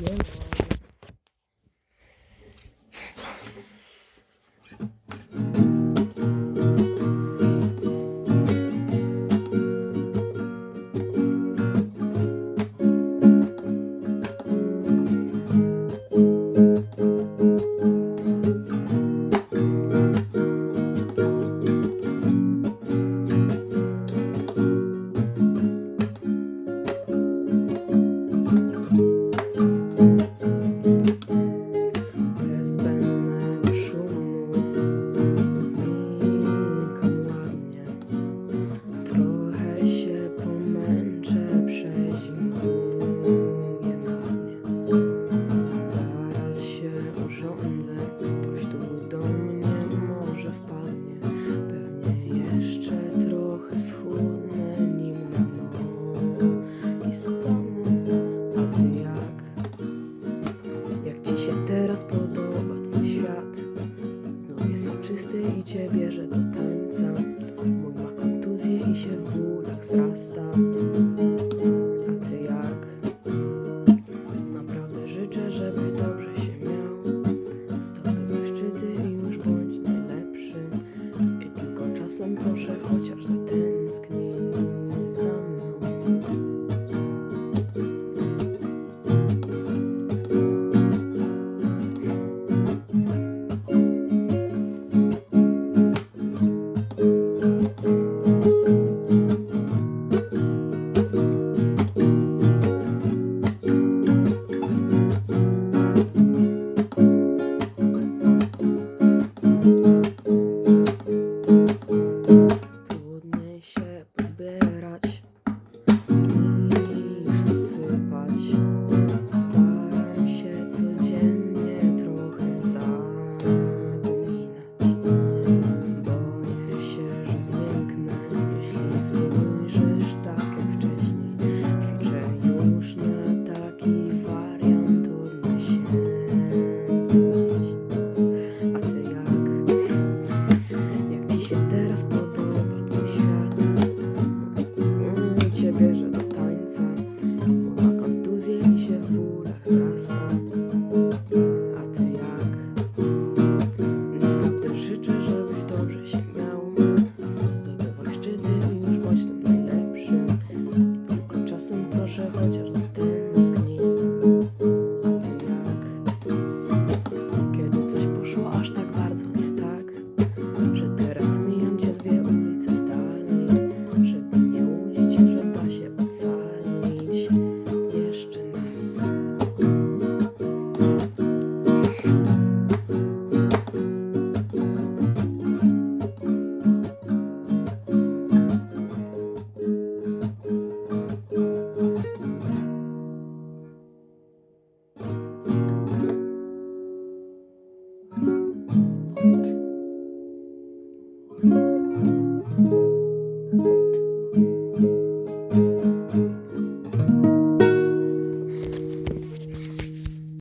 Nie ma. czysty i cię bierze do tańca Mój ma kontuzję i się w bólach zrasta.